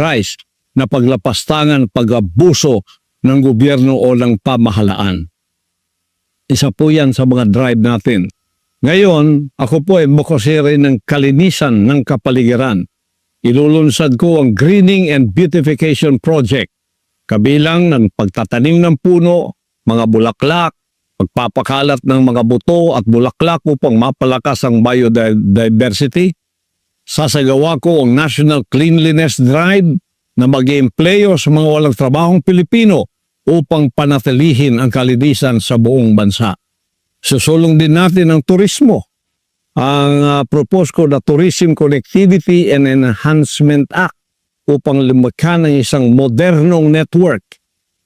rise na paglapastangan pag-abuso ng gobyerno o ng pamahalaan. Isa po yan sa mga drive natin. Ngayon, ako po ay mukosere ng kalinisan ng kapaligiran. Ilulunsad ko ang Greening and Beautification Project. Kabilang ng pagtatanim ng puno, mga bulaklak, pagpapakalat ng mga buto at bulaklak upang mapalakas ang biodiversity. Sasagawa ko ang National Cleanliness Drive na mag player sa mga walang trabahong Pilipino upang panatilihin ang kalinisan sa buong bansa. Susulong din natin ang turismo. Ang uh, propose ko na Tourism Connectivity and Enhancement Act upang lumikha ng isang modernong network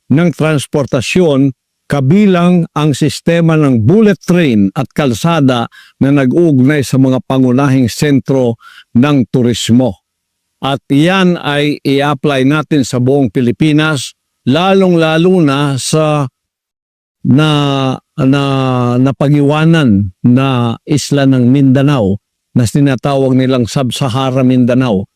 ng transportasyon kabilang ang sistema ng bullet train at kalsada na nag-uugnay sa mga pangunahing sentro ng turismo. At yan ay i-apply natin sa buong Pilipinas, lalong-lalo na sa na na napagiwanan na isla ng Mindanao na sinatawag nilang Sub-Sahara Mindanao.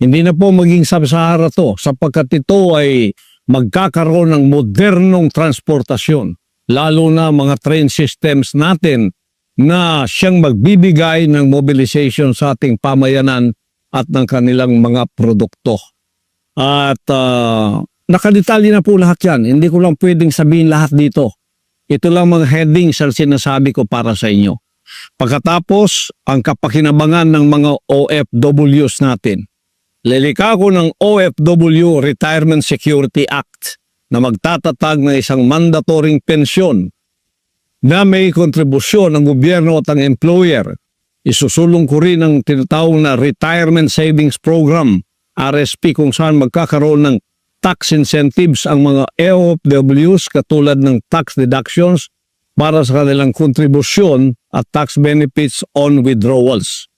Hindi na po maging Sub-Sahara to sapagkat ito ay magkakaroon ng modernong transportasyon lalo na mga train systems natin na siyang magbibigay ng mobilization sa ating pamayanan at ng kanilang mga produkto. At uh, nakadetalye na po lahat yan. Hindi ko lang pwedeng sabihin lahat dito. Ito lang mga headings ang sinasabi ko para sa inyo. Pagkatapos, ang kapakinabangan ng mga OFWs natin. Lilika ko ng OFW Retirement Security Act na magtatatag ng isang mandatoring pensyon na may kontribusyon ng gobyerno at ang employer. Isusulong ko rin ang tinatawag na Retirement Savings Program, RSP, kung saan magkakaroon ng tax incentives ang mga OFWs katulad ng tax deductions para sa kanilang kontribusyon at tax benefits on withdrawals.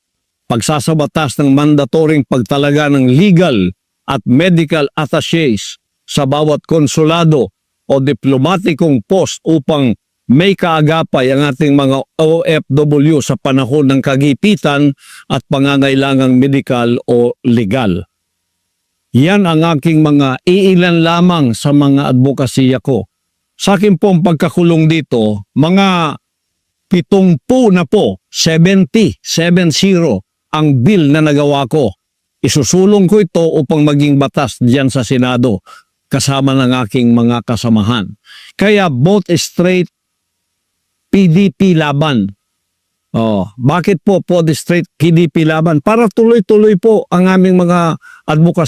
Pagsasabatas ng mandatoring pagtalaga ng legal at medical attaches sa bawat konsulado o diplomatikong post upang may kaagapay ang ating mga OFW sa panahon ng kagipitan at pangangailangang medikal o legal. Yan ang aking mga iilan lamang sa mga advokasya ko. Sa akin pong pagkakulong dito, mga pitongpu na po, 70, 70 ang bill na nagawa ko. Isusulong ko ito upang maging batas diyan sa Senado kasama ng aking mga kasamahan. Kaya both straight PDP laban. Oh, bakit po po straight PDP laban? Para tuloy-tuloy po ang aming mga advokasya